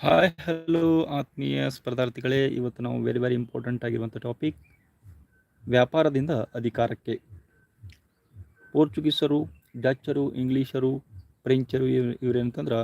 Hi hello ಆತ್ಮೀಯ ಸ್ಪರ್ಧಾರ್ಥಿಗಳೇ. ಇವತ್ತು ನಾವು ವೆರಿ ವೆರಿ ಇಂಪಾರ್ಟೆಂಟ್ ಆಗಿರುವಂಥ ಟಾಪಿಕ್ ವ್ಯಾಪಾರದಿಂದ ಅಧಿಕಾರಕ್ಕೆ. ಪೋರ್ಚುಗೀಸರು, ಡಚ್ಚರು, ಇಂಗ್ಲೀಷರು, ಫ್ರೆಂಚರು ಇವ್ ಇವರೇನಂತಂದ್ರೆ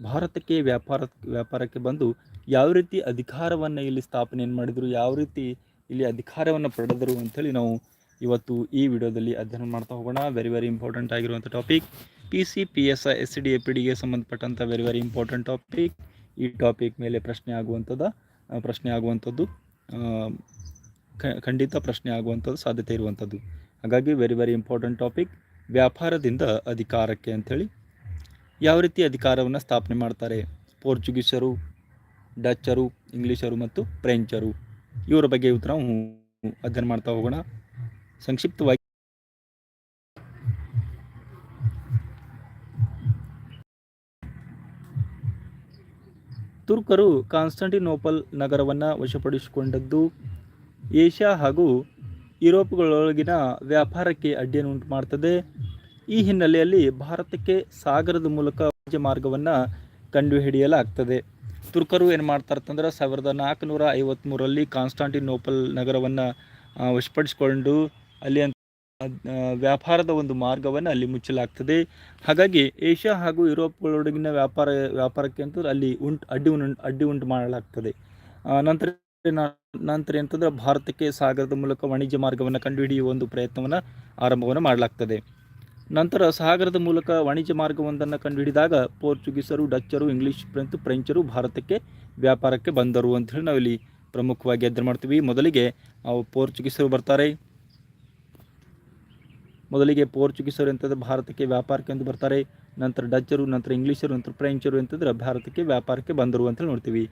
ಭಾರತಕ್ಕೆ ವ್ಯಾಪಾರ, ವ್ಯಾಪಾರಕ್ಕೆ ಬಂದು ಯಾವ ರೀತಿ ಅಧಿಕಾರವನ್ನು ಇಲ್ಲಿ ಸ್ಥಾಪನೆಯನ್ನು ಮಾಡಿದರು, ಯಾವ ರೀತಿ ಇಲ್ಲಿ ಅಧಿಕಾರವನ್ನು ಪಡೆದರು ಅಂಥೇಳಿ ನಾವು ಇವತ್ತು ಈ ವಿಡಿಯೋದಲ್ಲಿ ಅಧ್ಯಯನ ಮಾಡ್ತಾ ಹೋಗೋಣ. ವೆರಿ ವೆರಿ ಇಂಪಾರ್ಟೆಂಟ್ ಆಗಿರುವಂಥ topic P C P S I S D A P ಡಿಗೆ ಸಂಬಂಧಪಟ್ಟಂಥ ವೆರಿ ವೆರಿ ಇಂಪಾರ್ಟೆಂಟ್ ಟಾಪಿಕ್ ಈ ಟಾಪಿಕ್ ಮೇಲೆ ಪ್ರಶ್ನೆ ಆಗುವಂಥದ್ದು ಪ್ರಶ್ನೆ ಆಗುವಂಥದ್ದು ಖಂಡಿತ ಪ್ರಶ್ನೆ ಆಗುವಂಥದ್ದು ಸಾಧ್ಯತೆ ಇರುವಂಥದ್ದು. ಹಾಗಾಗಿ ವೆರಿ ವೆರಿ ಇಂಪಾರ್ಟೆಂಟ್ ಟಾಪಿಕ್ ವ್ಯಾಪಾರದಿಂದ ಅಧಿಕಾರಕ್ಕೆ ಅಂಥೇಳಿ ಯಾವ ರೀತಿ ಅಧಿಕಾರವನ್ನು ಸ್ಥಾಪನೆ ಮಾಡ್ತಾರೆ? ಪೋರ್ಚುಗೀಸರು, ಡಚ್ಚರು, ಇಂಗ್ಲೀಷರು ಮತ್ತು ಫ್ರೆಂಚರು. ಇವರ ಬಗ್ಗೆ ಇವತ್ತು ನಾವು ಅಧ್ಯಯನ ಮಾಡ್ತಾ ಹೋಗೋಣ. ಸಂಕ್ಷಿಪ್ತವಾಗಿ ತುರ್ಕರು ಕಾನ್ಸ್ಟಂಟಿನೋಪಲ್ ನಗರವನ್ನು ವಶಪಡಿಸಿಕೊಂಡದ್ದು. ಏಷ್ಯಾ ಹಾಗೂ ಯುರೋಪ್ಗಳೊಳಗಿನ ವ್ಯಾಪಾರಕ್ಕೆ ಅಡ್ಡಿಯನ್ನು ಉಂಟು ಮಾಡ್ತದೆ ಈ ಹಿನ್ನೆಲೆಯಲ್ಲಿ ಭಾರತಕ್ಕೆ ಸಾಗರದ ಮೂಲಕ ವಾಣಿಜ್ಯ ಮಾರ್ಗವನ್ನು ಕಂಡುಹಿಡಿಯಲಾಗ್ತದೆ. ತುರ್ಕರು ಏನು ಮಾಡ್ತಾರೆ ಅಂತಂದ್ರೆ ಸಾವಿರದ ನಾಲ್ಕುನೂರ ಐವತ್ತ್ಮೂರರಲ್ಲಿ ಕಾನ್ಸ್ಟಾಂಟಿನೋಪಲ್ ನಗರವನ್ನು ವಶಪಡಿಸಿಕೊಂಡು, ಅಲ್ಲಿ ವ್ಯಾಪಾರದ ಒಂದು ಮಾರ್ಗವನ್ನು ಅಲ್ಲಿ ಮುಚ್ಚಲಾಗ್ತದೆ. ಹಾಗಾಗಿ ಏಷ್ಯಾ ಹಾಗೂ ಯುರೋಪ್ಗಳೊಡಗಿನ ವ್ಯಾಪಾರ, ವ್ಯಾಪಾರಕ್ಕೆ ಅಂತ ಅಲ್ಲಿ ಉಂಟು, ಅಡ್ಡಿ ಉಂಟು ಅಡ್ಡಿ ಉಂಟು ಮಾಡಲಾಗ್ತದೆ. ನಂತರ ನಂತರ ಎಂತಂದ್ರೆ ಭಾರತಕ್ಕೆ ಸಾಗರದ ಮೂಲಕ ವಾಣಿಜ್ಯ ಮಾರ್ಗವನ್ನು ಕಂಡುಹಿಡಿಯುವ ಒಂದು ಪ್ರಯತ್ನವನ್ನು ಆರಂಭವನ್ನು ಮಾಡಲಾಗ್ತದೆ. ನಂತರ ಸಾಗರದ ಮೂಲಕ ವಾಣಿಜ್ಯ ಮಾರ್ಗವೊಂದನ್ನು ಕಂಡುಹಿಡಿದಾಗ ಪೋರ್ಚುಗೀಸರು, ಡಚ್ಚರು, ಇಂಗ್ಲಿಷ್ ಮತ್ತು ಫ್ರೆಂಚರು ಭಾರತಕ್ಕೆ ವ್ಯಾಪಾರಕ್ಕೆ ಬಂದರು ಅಂಥೇಳಿ ನಾವಿಲ್ಲಿ ಪ್ರಮುಖವಾಗಿ ಅಧ್ಯಯನ ಮಾಡ್ತೀವಿ. ಮೊದಲಿಗೆ ಪೋರ್ಚುಗೀಸರು ಬರ್ತಾರೆ. ಮೊದಲಿಗೆ ಪೋರ್ಚುಗೀಸರು ಅಂತಂದ್ರೆ ಭಾರತಕ್ಕೆ ವ್ಯಾಪಾರಕ್ಕೆ ಎಂದು ಬರ್ತಾರೆ, ನಂತರ ಡಚ್ಚರು, ನಂತರ ಇಂಗ್ಲೀಷರು, ನಂತರ ಫ್ರೆಂಚರು ಅಂತಂದ್ರೆ ಭಾರತಕ್ಕೆ ವ್ಯಾಪಾರಕ್ಕೆ ಬಂದರು ಅಂತ ನೋಡ್ತೀವಿ.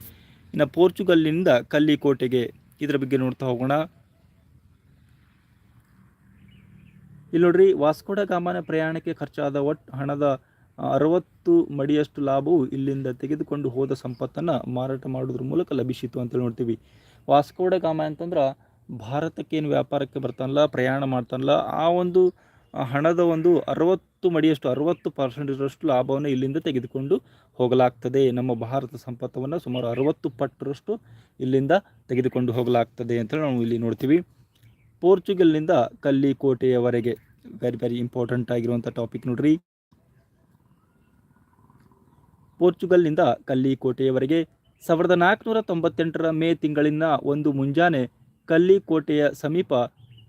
ಇನ್ನು ಪೋರ್ಚುಗಲ್ನಿಂದ ಕಲ್ಲಿಕೋಟೆಗೆ ಇದರ ಬಗ್ಗೆ ನೋಡ್ತಾ ಹೋಗೋಣ. ಇಲ್ಲಿ ನೋಡ್ರಿ, ವಾಸ್ಕೋಡ ಗಾಮನ ಪ್ರಯಾಣಕ್ಕೆ ಖರ್ಚಾದ ಒಟ್ಟು ಹಣದ ಅರವತ್ತು ಮಡಿಯಷ್ಟು ಲಾಭವು ಇಲ್ಲಿಂದ ತೆಗೆದುಕೊಂಡು ಹೋದ ಸಂಪತ್ತನ್ನು ಮಾರಾಟ ಮಾಡೋದ್ರ ಮೂಲಕ ಲಭಿಸಿತು ಅಂತೇಳಿ ನೋಡ್ತೀವಿ. ವಾಸ್ಕೋಡ ಗಾಮ ಅಂತಂದ್ರೆ ಭಾರತಕ್ಕೆ ಏನು ವ್ಯಾಪಾರಕ್ಕೆ ಬರ್ತಾನಲ್ಲ, ಪ್ರಯಾಣ ಮಾಡ್ತಾನಲ್ಲ, ಆ ಒಂದು ಹಣದ ಒಂದು ಅರವತ್ತು ಮಡಿಯಷ್ಟು, ಅರವತ್ತು ಪರ್ಸೆಂಟೇಜಷ್ಟು ಲಾಭವನ್ನು ಇಲ್ಲಿಂದ ತೆಗೆದುಕೊಂಡು ಹೋಗಲಾಗ್ತದೆ. ನಮ್ಮ ಭಾರತ ಸಂಪತ್ತವನ್ನು ಸುಮಾರು ಅರವತ್ತು ಪಟ್ಟರಷ್ಟು ಇಲ್ಲಿಂದ ತೆಗೆದುಕೊಂಡು ಹೋಗಲಾಗ್ತದೆ ಅಂತ ನಾವು ಇಲ್ಲಿ ನೋಡ್ತೀವಿ. ಪೋರ್ಚುಗಲ್ನಿಂದ ಕಲ್ಲಿಕೋಟೆಯವರೆಗೆ ವೆರಿ ವೆರಿ ಇಂಪಾರ್ಟೆಂಟ್ ಆಗಿರುವಂಥ ಟಾಪಿಕ್ ನೋಡ್ರಿ. ಪೋರ್ಚುಗಲ್ನಿಂದ ಕಲ್ಲಿಕೋಟೆಯವರೆಗೆ ಸಾವಿರದ ನಾಲ್ಕುನೂರ ತೊಂಬತ್ತೆಂಟರ ಮೇ ತಿಂಗಳಿನ ಒಂದು ಮುಂಜಾನೆ ಕಲ್ಲಿಕೋಟೆಯ ಸಮೀಪ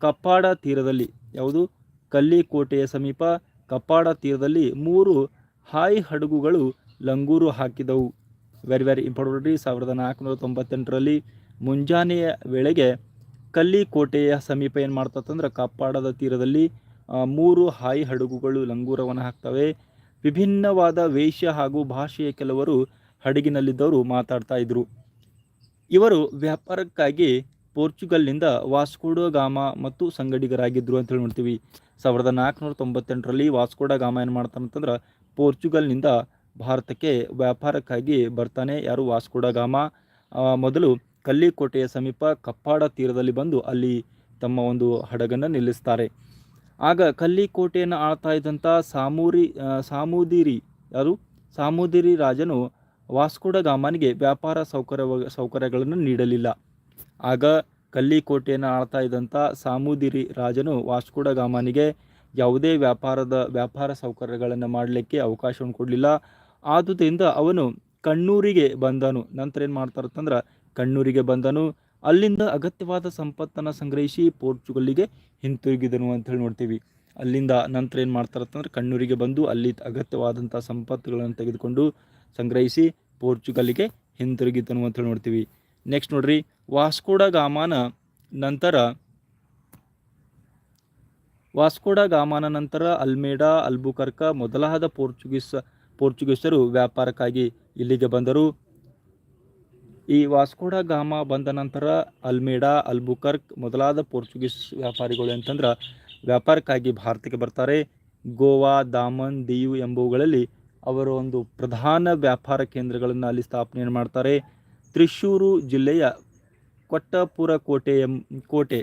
ಕಪ್ಪಾಡ ತೀರದಲ್ಲಿ, ಯಾವುದು? ಕಲ್ಲಿಕೋಟೆಯ ಸಮೀಪ ಕಪ್ಪಾಡ ತೀರದಲ್ಲಿ ಮೂರು ಹಾಯಿ ಹಡಗುಗಳು ಲಂಗೂರು ಹಾಕಿದವು. ವೆರಿ ವೆರಿ ಇಂಪಾರ್ಟೆಂಟ್ ರೀ, ಸಾವಿರದ ನಾಲ್ಕುನೂರ ತೊಂಬತ್ತೆಂಟರಲ್ಲಿ ಮುಂಜಾನೆಯ ವೇಳೆಗೆ ಕಲ್ಲಿಕೋಟೆಯ ಸಮೀಪ ಏನು ಮಾಡ್ತಂದ್ರೆ ಕಪ್ಪಾಡದ ತೀರದಲ್ಲಿ ಮೂರು ಹಾಯಿ ಹಡಗುಗಳು ಲಂಗೂರವನ್ನು ಹಾಕ್ತವೆ. ವಿಭಿನ್ನವಾದ ವೇಷ ಹಾಗೂ ಭಾಷೆಯ ಕೆಲವರು ಹಡಗಿನಲ್ಲಿದ್ದವರು ಮಾತಾಡ್ತಾ ಇದ್ದರು ಇವರು ವ್ಯಾಪಾರಕ್ಕಾಗಿ ಪೋರ್ಚುಗಲ್ನಿಂದ ವಾಸ್ಕೋಡೋ ಗಾಮ ಮತ್ತು ಸಂಗಡಿಗರಾಗಿದ್ದರು ಅಂತೇಳಿ ನೋಡ್ತೀವಿ. ಸಾವಿರದ ನಾಲ್ಕುನೂರ ತೊಂಬತ್ತೆಂಟರಲ್ಲಿ ವಾಸ್ಕೋಡ ಗಾಮ ಏನು ಮಾಡ್ತಾನಂತಂದ್ರೆ ಪೋರ್ಚುಗಲ್ನಿಂದ ಭಾರತಕ್ಕೆ ವ್ಯಾಪಾರಕ್ಕಾಗಿ ಬರ್ತಾನೆ. ಯಾರು? Vasco da Gama. ಮೊದಲು ಕಲ್ಲಿಕೋಟೆಯ ಸಮೀಪ ಕಪ್ಪಾಡ ತೀರದಲ್ಲಿ ಬಂದು ಅಲ್ಲಿ ತಮ್ಮ ಒಂದು ಹಡಗನ್ನು ನಿಲ್ಲಿಸ್ತಾರೆ. ಆಗ ಕಲ್ಲಿಕೋಟೆಯನ್ನು ಆಳ್ತಾ ಇದ್ದಂಥ ಸಾಮೂರಿ ಸಾಮೂದಿರಿ, ಯಾರು? ಸಾಮೂದಿರಿ ರಾಜನು ವಾಸ್ಕೋಡ ಗಾಮನಿಗೆ ವ್ಯಾಪಾರ ಸೌಕರ್ಯ ಸೌಕರ್ಯಗಳನ್ನು ನೀಡಲಿಲ್ಲ. ಆಗ ಕಲ್ಲಿಕೋಟೆಯನ್ನು ಆಳ್ತಾ ಇದ್ದಂಥ ಸಾಮೂದಿರಿ ರಾಜನು ವಾಸ್ಕೋಡ ಗಾಮನಿಗೆ ಯಾವುದೇ ವ್ಯಾಪಾರದ, ವ್ಯಾಪಾರ ಸೌಕರ್ಯಗಳನ್ನು ಮಾಡಲಿಕ್ಕೆ ಅವಕಾಶವನ್ನು ಕೊಡಲಿಲ್ಲ. ಆದುದರಿಂದ ಅವನು ಕಣ್ಣೂರಿಗೆ ಬಂದನು. ನಂತರ ಏನು ಮಾಡ್ತಾರಂತಂದ್ರೆ ಕಣ್ಣೂರಿಗೆ ಬಂದನು. ಅಲ್ಲಿಂದ ಅಗತ್ಯವಾದ ಸಂಪತ್ತನ್ನು ಸಂಗ್ರಹಿಸಿ ಪೋರ್ಚುಗಲ್ಲಿಗೆ ಹಿಂತಿರುಗಿದನು ಅಂತ ಹೇಳಿ ನೋಡ್ತೀವಿ. ಅಲ್ಲಿಂದ ನಂತರ ಏನು ಮಾಡ್ತಾರಂತಂದ್ರೆ ಕಣ್ಣೂರಿಗೆ ಬಂದು ಅಲ್ಲಿ ಅಗತ್ಯವಾದಂಥ ಸಂಪತ್ತುಗಳನ್ನು ತೆಗೆದುಕೊಂಡು ಸಂಗ್ರಹಿಸಿ ಪೋರ್ಚುಗಲ್ಲಿಗೆ ಹಿಂತಿರುಗಿದನು ಅಂತ ಹೇಳಿ ನೋಡ್ತೀವಿ. ನೆಕ್ಸ್ಟ್ ನೋಡ್ರಿ, ವಾಸ್ಕೋಡ ಗಾಮಾನ ನಂತರ, ವಾಸ್ಕೋಡ ಗಾಮಾನ ನಂತರ ಅಲ್ಮೇಡಾ, ಅಲ್ಬುಕರ್ಕ ಮೊದಲಾದ ಪೋರ್ಚುಗೀಸ್, ಪೋರ್ಚುಗೀಸರು ವ್ಯಾಪಾರಕ್ಕಾಗಿ ಇಲ್ಲಿಗೆ ಬಂದರು. ಈ ವಾಸ್ಕೋಡ ಗಾಮ ಬಂದ ನಂತರ ಅಲ್ಮೇಡಾ, ಅಲ್ಬುಕರ್ಕ್ ಮೊದಲಾದ ಪೋರ್ಚುಗೀಸ್ ವ್ಯಾಪಾರಿಗಳು ಅಂತಂದ್ರೆ ವ್ಯಾಪಾರಕ್ಕಾಗಿ ಭಾರತಕ್ಕೆ ಬರ್ತಾರೆ. ಗೋವಾ, ದಾಮನ್, ದಿಯು ಎಂಬುವುಗಳಲ್ಲಿ ಅವರು ಒಂದು ಪ್ರಧಾನ ವ್ಯಾಪಾರ ಕೇಂದ್ರಗಳನ್ನು ಅಲ್ಲಿ ಸ್ಥಾಪನೆಯನ್ನು ಮಾಡ್ತಾರೆ. ತ್ರಿಶೂರು ಜಿಲ್ಲೆಯ ಕೊಟ್ಟಪುರ ಕೋಟೆ ಎಂ, ಕೋಟೆ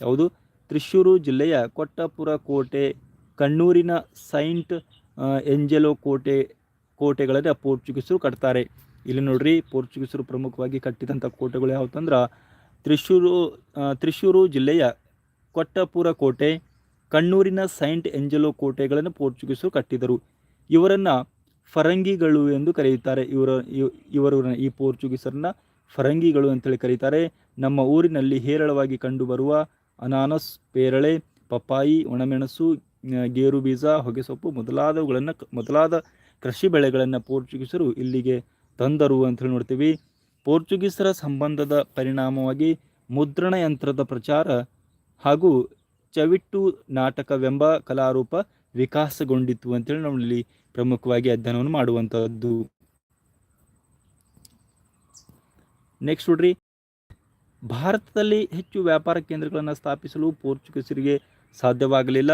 ಯಾವುದು ತ್ರಿಶೂರು ಜಿಲ್ಲೆಯ ಕೊಟ್ಟಪುರ ಕೋಟೆ ಕಣ್ಣೂರಿನ ಸೈಂಟ್ ಎಂಜೆಲೋ ಕೋಟೆ, ಕೋಟೆಗಳನ್ನು ಪೋರ್ಚುಗೀಸರು ಕಟ್ತಾರೆ. ಇಲ್ಲಿ ನೋಡ್ರಿ, ಪೋರ್ಚುಗೀಸರು ಪ್ರಮುಖವಾಗಿ ಕಟ್ಟಿದಂಥ ಕೋಟೆಗಳು ಯಾವತ್ತಂದ್ರೆ ತ್ರಿಶೂರು ತ್ರಿಶೂರು ಜಿಲ್ಲೆಯ ಕೊಟ್ಟಪುರ ಕೋಟೆ ಕಣ್ಣೂರಿನ ಸೈಂಟ್ ಎಂಜೆಲೋ ಕೋಟೆಗಳನ್ನು ಪೋರ್ಚುಗೀಸರು ಕಟ್ಟಿದರು. ಇವರನ್ನು ಫರಂಗಿಗಳು ಎಂದು ಕರೆಯುತ್ತಾರೆ. ಇವರ ಇವ್- ಇವರು ಈ ಪೋರ್ಚುಗೀಸರನ್ನ ಫರಂಗಿಗಳು ಅಂತೇಳಿ ಕರೀತಾರೆ. ನಮ್ಮ ಊರಿನಲ್ಲಿ ಹೇರಳವಾಗಿ ಕಂಡುಬರುವ ಅನಾನಸ್, ಪೇರಳೆ, ಪಪ್ಪಾಯಿ, ಒಣಮೆಣಸು ಗೇರುಬೀಜ ಗೇರು ಬೀಜ, ಹೊಗೆಸೊಪ್ಪು ಮೊದಲಾದವುಗಳನ್ನು ಮೊದಲಾದ ಕೃಷಿ ಬೆಳೆಗಳನ್ನು ಪೋರ್ಚುಗೀಸರು ಇಲ್ಲಿಗೆ ತಂದರು ಅಂತ ಹೇಳಿ ನೋಡ್ತೀವಿ. ಪೋರ್ಚುಗೀಸರ ಸಂಬಂಧದ ಪರಿಣಾಮವಾಗಿ ಮುದ್ರಣ ಯಂತ್ರದ ಪ್ರಚಾರ ಹಾಗೂ ಚವಿಟ್ಟು ನಾಟಕವೆಂಬ ಕಲಾರೂಪ ವಿಕಾಸಗೊಂಡಿತು ಅಂತೇಳಿ ನಾವು ಇಲ್ಲಿ ಪ್ರಮುಖವಾಗಿ ಅಧ್ಯಯನವನ್ನು ಮಾಡುವಂಥದ್ದು ನೆಕ್ಸ್ಟ್ ನೋಡ್ರಿ. ಭಾರತದಲ್ಲಿ ಹೆಚ್ಚು ವ್ಯಾಪಾರ ಕೇಂದ್ರಗಳನ್ನು ಸ್ಥಾಪಿಸಲು ಪೋರ್ಚುಗೀಸರಿಗೆ ಸಾಧ್ಯವಾಗಲಿಲ್ಲ.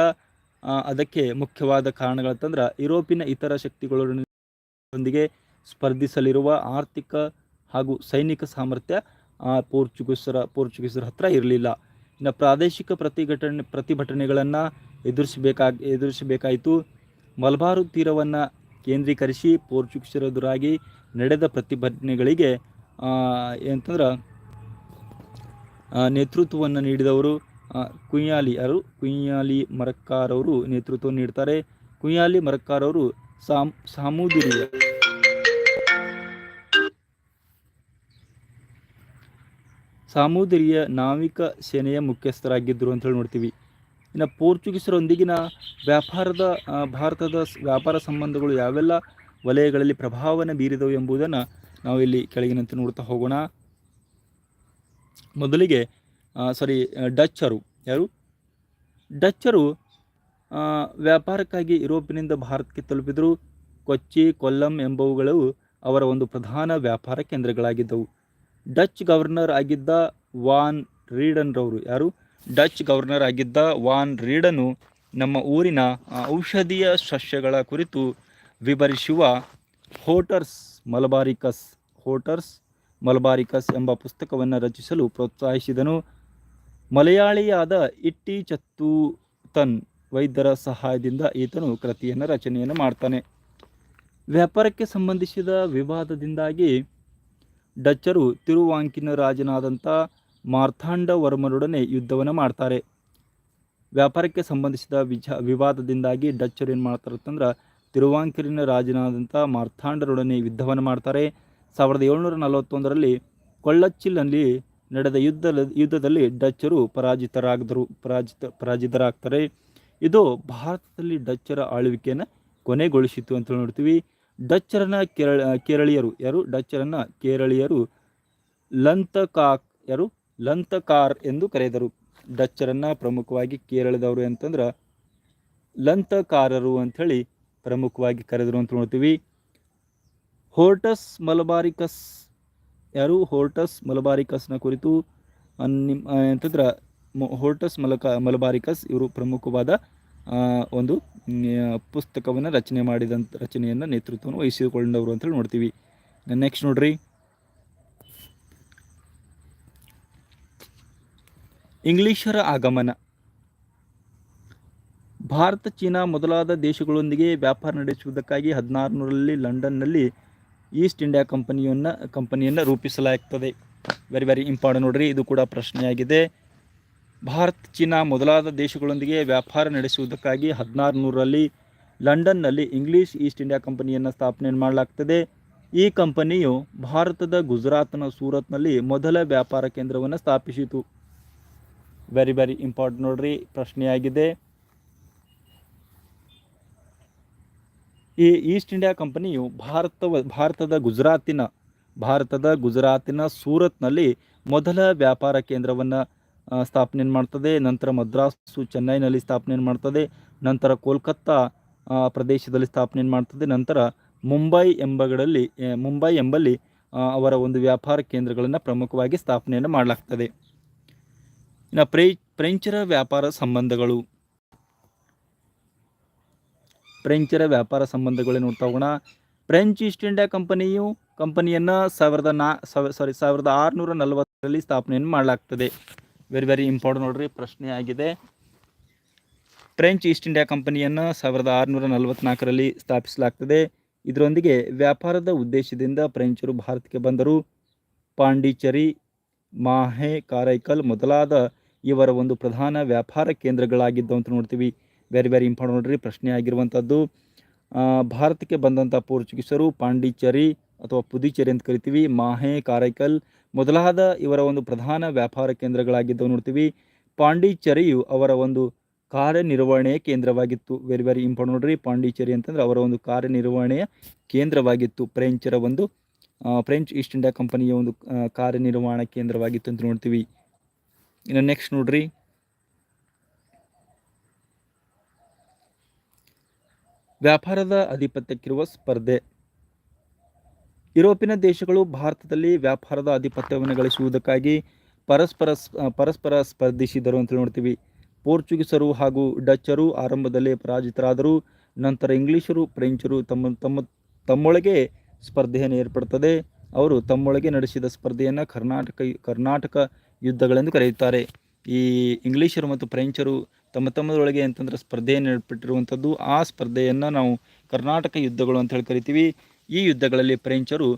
ಅದಕ್ಕೆ ಮುಖ್ಯವಾದ ಕಾರಣಗಳಂತಂದ್ರೆ ಯುರೋಪಿನ ಇತರ ಶಕ್ತಿಗಳೊಂದಿಗೆ ಸ್ಪರ್ಧಿಸಲಿರುವ ಆರ್ಥಿಕ ಹಾಗೂ ಸೈನಿಕ ಸಾಮರ್ಥ್ಯ ಪೋರ್ಚುಗೀಸರ ಪೋರ್ಚುಗೀಸರ ಹತ್ರ ಇರಲಿಲ್ಲ. ಇನ್ನು ಪ್ರಾದೇಶಿಕ ಪ್ರತಿಘಟನೆ, ಪ್ರತಿಭಟನೆಗಳನ್ನು ಎದುರಿಸಬೇಕಾಗಿ, ಎದುರಿಸಬೇಕಾಯಿತು. ಮಲಬಾರು ತೀರವನ್ನು ಕೇಂದ್ರೀಕರಿಸಿ ಎದುರಾಗಿ ನಡೆದ ಪ್ರತಿಭಟನೆಗಳಿಗೆ ಏನಂತಂದ್ರೆ ನೇತೃತ್ವವನ್ನು ನೀಡಿದವರು ಕುಯ್ಯಾಲಿ ಯಾರು? ಕುಯ್ಯಾಲಿ ಮರಕ್ಕಾರವರು ನೇತೃತ್ವ ನೀಡ್ತಾರೆ. ಕುಯ್ಯಾಲಿ ಮರಕ್ಕಾರವರು ಸಾಮ್, ಸಾಮೂದಿರಿ. ಸಾಮೂದಿರಿಯ ನಾವಿಕ ಸೇನೆಯ ಮುಖ್ಯಸ್ಥರಾಗಿದ್ದರು ಅಂತ ಹೇಳಿ ನೋಡ್ತೀವಿ. ಇನ್ನು ಪೋರ್ಚುಗೀಸರೊಂದಿಗಿನ ವ್ಯಾಪಾರದ ಭಾರತದ ವ್ಯಾಪಾರ ಸಂಬಂಧಗಳು ಯಾವೆಲ್ಲ ವಲಯಗಳಲ್ಲಿ ಪ್ರಭಾವವನ್ನು ಬೀರಿದವು ಎಂಬುದನ್ನು ನಾವು ಇಲ್ಲಿ ಕೆಳಗಿನಂತೆ ನೋಡ್ತಾ ಹೋಗೋಣ. ಮೊದಲಿಗೆ ಸಾರಿ ಡಚ್ಚರು. ಯಾರು? ಡಚ್ಚರು ವ್ಯಾಪಾರಕ್ಕಾಗಿ ಯುರೋಪಿನಿಂದ ಭಾರತಕ್ಕೆ ತಲುಪಿದರು. ಕೊಚ್ಚಿ, ಕೊಲ್ಲಂ ಎಂಬವುಗಳು ಅವರ ಒಂದು ಪ್ರಧಾನ ವ್ಯಾಪಾರ ಕೇಂದ್ರಗಳಾಗಿದ್ದವು. ಡಚ್ ಗವರ್ನರ್ ಆಗಿದ್ದ ವಾನ್ ರೀಡನ್ರವರು ಯಾರು? ಡಚ್ ಗವರ್ನರ್ ಆಗಿದ್ದ ವಾನ್ ರೀಡನು ನಮ್ಮ ಊರಿನ ಔಷಧೀಯ ಸಸ್ಯಗಳ ಕುರಿತು ವಿವರಿಸುವ ಹೋಟರ್ಸ್ ಮಲಬಾರಿಕಸ್ ಹೋಟರ್ಸ್ ಮಲಬಾರಿಕಸ್ ಎಂಬ ಪುಸ್ತಕವನ್ನು ರಚಿಸಲು ಪ್ರೋತ್ಸಾಹಿಸಿದನು. ಮಲಯಾಳಿಯಾದ ಇಟ್ಟಿ ಚತ್ತೂತನ್ ವೈದ್ಯರ ಸಹಾಯದಿಂದ ಈತನು ಕೃತಿಯನ್ನು ರಚನೆಯನ್ನು ಮಾಡ್ತಾನೆ. ವ್ಯಾಪಾರಕ್ಕೆ ಸಂಬಂಧಿಸಿದ ವಿವಾದದಿಂದಾಗಿ ಡಚ್ಚರು ತಿರುವಾಂಕಿನ ರಾಜನಾದಂಥ ಮಾರ್ಥಾಂಡವರ್ಮನೊಡನೆ ಯುದ್ಧವನ್ನು ಮಾಡ್ತಾರೆ. ವ್ಯಾಪಾರಕ್ಕೆ ಸಂಬಂಧಿಸಿದ ವಿಜ, ವಿವಾದದಿಂದಾಗಿ ಡಚ್ಚರು ಏನು ಮಾಡ್ತಾರೆ ಅಂತಂದ್ರೆ ತಿರುವಾಂಕಿರಿನ ರಾಜನಾದಂಥ ಮಾರ್ಥಾಂಡರೊಡನೆ ಯುದ್ಧವನ್ನು ಮಾಡ್ತಾರೆ. ಸಾವಿರದ ಏಳ್ನೂರ ನಲವತ್ತೊಂದರಲ್ಲಿ ಕೊಳ್ಳಚ್ಚಿಲ್ನಲ್ಲಿ ನಡೆದ ಯುದ್ಧ, ಯುದ್ಧದಲ್ಲಿ ಡಚ್ಚರು ಪರಾಜಿತರಾಗಿದ್ದರು ಪರಾಜಿತ, ಪರಾಜಿತರಾಗ್ತಾರೆ. ಇದು ಭಾರತದಲ್ಲಿ ಡಚ್ಚರ ಆಳ್ವಿಕೆಯನ್ನು ಕೊನೆಗೊಳಿಸಿತು ಅಂತ ನೋಡ್ತೀವಿ. ಡಚ್ಚರನ್ನ ಕೇರಳ, ಕೇರಳೀಯರು ಯಾರು? ಡಚ್ಚರನ್ನ ಕೇರಳೀಯರು ಲಂತಕಾಕ್ ಯಾರು? ಲಂತಕಾರ್ ಎಂದು ಕರೆದರು. ಡಚ್ಚರನ್ನ ಪ್ರಮುಖವಾಗಿ ಕೇರಳದವರು ಅಂತಂದ್ರೆ ಲಂತಕಾರರು ಅಂಥೇಳಿ ಪ್ರಮುಖವಾಗಿ ಕರೆದರು ಅಂತ ನೋಡ್ತೀವಿ. ಹೋರ್ಟಸ್ ಮಲಬಾರಿಕಸ್, ಯಾರು ಹೋರ್ಟಸ್ ಮಲಬಾರಿಕಸ್ನ ಕುರಿತು ನಿಮ್ಮ ಅಂತಂದ್ರೆ ಹೋರ್ಟಸ್ ಮಲಕ, ಮಲಬಾರಿಕಸ್ ಇವರು ಪ್ರಮುಖವಾದ ಒಂದು ಪುಸ್ತಕವನ್ನು ರಚನೆ ಮಾಡಿದಂಥ ರಚನೆಯನ್ನು ನೇತೃತ್ವವನ್ನು ವಹಿಸಿಕೊಂಡವರು ಅಂತೇಳಿ ನೋಡ್ತೀವಿ. ನೆಕ್ಸ್ಟ್ ನೋಡ್ರಿ. ಇಂಗ್ಲಿಷರ ಆಗಮನ. ಭಾರತ, ಚೀನಾ ಮೊದಲಾದ ದೇಶಗಳೊಂದಿಗೆ ವ್ಯಾಪಾರ ನಡೆಸುವುದಕ್ಕಾಗಿ ಹದಿನಾರುನೂರಲ್ಲಿ ಲಂಡನ್ನಲ್ಲಿ ಈಸ್ಟ್ ಇಂಡಿಯಾ ಕಂಪನಿಯನ್ನು ಕಂಪನಿಯನ್ನು ರೂಪಿಸಲಾಗ್ತದೆ. ವೆರಿ ವೆರಿ ಇಂಪಾರ್ಟೆಂಟ್ ನೋಡ್ರಿ, ಇದು ಕೂಡ ಪ್ರಶ್ನೆಯಾಗಿದೆ. ಭಾರತ, ಚೀನಾ ಮೊದಲಾದ ದೇಶಗಳೊಂದಿಗೆ ವ್ಯಾಪಾರ ನಡೆಸುವುದಕ್ಕಾಗಿ ಹದಿನಾರು ನೂರರಲ್ಲಿ ಲಂಡನ್ನಲ್ಲಿ ಇಂಗ್ಲಿಷ್ ಈಸ್ಟ್ ಇಂಡಿಯಾ ಕಂಪನಿಯನ್ನು ಸ್ಥಾಪನೆ ಮಾಡಲಾಗ್ತದೆ. ಈ ಕಂಪನಿಯು ಭಾರತದ ಗುಜರಾತ್ನ ಸೂರತ್ನಲ್ಲಿ ಮೊದಲ ವ್ಯಾಪಾರ ಕೇಂದ್ರವನ್ನು ಸ್ಥಾಪಿಸಿತು. ವೆರಿ ವೆರಿ ಇಂಪಾರ್ಟೆಂಟ್ ನೋಡ್ರಿ, ಪ್ರಶ್ನೆಯಾಗಿದೆ. ಈ ಈಸ್ಟ್ ಇಂಡಿಯಾ ಕಂಪನಿಯು ಭಾರತ ಭಾರತದ ಗುಜರಾತಿನ ಭಾರತದ ಗುಜರಾತಿನ ಸೂರತ್ನಲ್ಲಿ ಮೊದಲ ವ್ಯಾಪಾರ ಕೇಂದ್ರವನ್ನು ಸ್ಥಾಪನೆ ಮಾಡ್ತದೆ. ನಂತರ ಮದ್ರಾಸು, ಚೆನ್ನೈನಲ್ಲಿ ಸ್ಥಾಪನೆ ಮಾಡ್ತದೆ. ನಂತರ ಕೋಲ್ಕತ್ತಾ ಪ್ರದೇಶದಲ್ಲಿ ಸ್ಥಾಪನೆ ಮಾಡ್ತದೆ. ನಂತರ ಮುಂಬೈ ಎಂಬಗಳಲ್ಲಿ ಮುಂಬೈ ಎಂಬಲ್ಲಿ ಅವರ ಒಂದು ವ್ಯಾಪಾರ ಕೇಂದ್ರಗಳನ್ನು ಪ್ರಮುಖವಾಗಿ ಸ್ಥಾಪನೆಯನ್ನು ಮಾಡಲಾಗ್ತದೆ. ಇನ್ನು ಪ್ರೈ ಫ್ರೆಂಚರ ವ್ಯಾಪಾರ ಸಂಬಂಧಗಳು. ಫ್ರೆಂಚರ ವ್ಯಾಪಾರ ಸಂಬಂಧಗಳು ನೋಡ್ತಾ ಹೋಗೋಣ. ಫ್ರೆಂಚ್ ಈಸ್ಟ್ ಇಂಡಿಯಾ ಕಂಪನಿಯು, ಕಂಪನಿಯನ್ನು ಸಾವಿರದ ನಾ ಸಾರಿ ಸಾವಿರದ ಆರುನೂರ ನಲವತ್ತರಲ್ಲಿ ಸ್ಥಾಪನೆಯನ್ನು ಮಾಡಲಾಗ್ತದೆ. ವೆರಿ ವೆರಿ ಇಂಪಾರ್ಟೆಂಟ್ ನೋಡ್ರಿ, ಪ್ರಶ್ನೆ ಆಗಿದೆ. ಫ್ರೆಂಚ್ ಈಸ್ಟ್ ಇಂಡಿಯಾ ಕಂಪನಿಯನ್ನು ಸಾವಿರದ ಆರುನೂರ ನಲವತ್ತ್ನಾಲ್ಕರಲ್ಲಿ ಸ್ಥಾಪಿಸಲಾಗ್ತದೆ. ಇದರೊಂದಿಗೆ ವ್ಯಾಪಾರದ ಉದ್ದೇಶದಿಂದ ಫ್ರೆಂಚರು ಭಾರತಕ್ಕೆ ಬಂದರು. ಪಾಂಡಿಚೇರಿ, ಮಾಹೆ, ಕಾರೈಕಲ್ ಮೊದಲಾದ ಇವರ ಒಂದು ಪ್ರಧಾನ ವ್ಯಾಪಾರ ಕೇಂದ್ರಗಳಾಗಿದ್ದು ಅಂತ ನೋಡ್ತೀವಿ. ವೆರಿ ವೆರಿ ಇಂಪಾರ್ಟೆಂಟ್ ನೋಡ್ರಿ, ಪ್ರಶ್ನೆ ಆಗಿರುವಂಥದ್ದು ಭಾರತಕ್ಕೆ ಬಂದಂಥ ಪೋರ್ಚುಗೀಸರು ಪಾಂಡಿಚೇರಿ ಅಥವಾ ಪುದುಚೇರಿ ಅಂತ ಕರಿತೀವಿ, ಮಾಹೆ, ಕಾರೈಕಲ್ ಮೊದಲಾದ ಇವರ ಒಂದು ಪ್ರಧಾನ ವ್ಯಾಪಾರ ಕೇಂದ್ರಗಳಾಗಿದ್ದವು ನೋಡ್ತೀವಿ. ಪಾಂಡಿಚೇರಿಯು ಅವರ ಒಂದು ಕಾರ್ಯನಿರ್ವಹಣೆಯ ಕೇಂದ್ರವಾಗಿತ್ತು. ವೆರಿ ವೆರಿ ಇಂಪಾರ್ಟೆಂಟ್ ನೋಡ್ರಿ, ಪಾಂಡಿಚೇರಿ ಅಂತಂದ್ರೆ ಅವರ ಒಂದು ಕಾರ್ಯನಿರ್ವಹಣೆಯ ಕೇಂದ್ರವಾಗಿತ್ತು. ಫ್ರೆಂಚರ ಒಂದು ಫ್ರೆಂಚ್ ಈಸ್ಟ್ ಇಂಡಿಯಾ ಕಂಪನಿಯ ಒಂದು ಕಾರ್ಯನಿರ್ವಹಣಾ ಕೇಂದ್ರವಾಗಿತ್ತು ಅಂತ ನೋಡ್ತೀವಿ. ಇನ್ನು ನೆಕ್ಸ್ಟ್ ನೋಡ್ರಿ. ವ್ಯಾಪಾರದ ಆಧಿಪತ್ಯಕ್ಕಿರುವ ಸ್ಪರ್ಧೆ. ಯುರೋಪಿನ ದೇಶಗಳು ಭಾರತದಲ್ಲಿ ವ್ಯಾಪಾರದ ಆಧಿಪತ್ಯವನ್ನು ಗಳಿಸುವುದಕ್ಕಾಗಿ ಪರಸ್ಪರ ಪರಸ್ಪರ ಸ್ಪರ್ಧಿಸಿದರು ಅಂತ ನೋಡ್ತೀವಿ. ಪೋರ್ಚುಗೀಸರು ಹಾಗೂ ಡಚ್ಚರು ಆರಂಭದಲ್ಲಿ ಪರಾಜಿತರಾದರು. ನಂತರ ಇಂಗ್ಲಿಷರು, ಫ್ರೆಂಚರು ತಮ್ಮ ತಮ್ಮ, ತಮ್ಮೊಳಗೆ ಸ್ಪರ್ಧೆಯನ್ನು ಏರ್ಪಡುತ್ತದೆ ಅವರು ತಮ್ಮೊಳಗೆ ನಡೆಸಿದ ಸ್ಪರ್ಧೆಯನ್ನು ಕರ್ನಾಟಕ ಕರ್ನಾಟಕ ಯುದ್ಧಗಳೆಂದು ಕರೆಯುತ್ತಾರೆ. ಈ ಇಂಗ್ಲಿಷರು ಮತ್ತು ಫ್ರೆಂಚರು ತಮ್ಮ ತಮ್ಮದೊಳಗೆ ಅಂತಂದ್ರೆ ಸ್ಪರ್ಧೆಯನ್ನು ಏರ್ಪಟ್ಟಿರುವಂಥದ್ದು, ಆ ಸ್ಪರ್ಧೆಯನ್ನು ನಾವು ಕರ್ನಾಟಕ ಯುದ್ಧಗಳು ಅಂತ ಹೇಳಿ ಕರಿತೀವಿ. ಈ ಯುದ್ಧಗಳಲ್ಲಿ ಫ್ರೆಂಚರು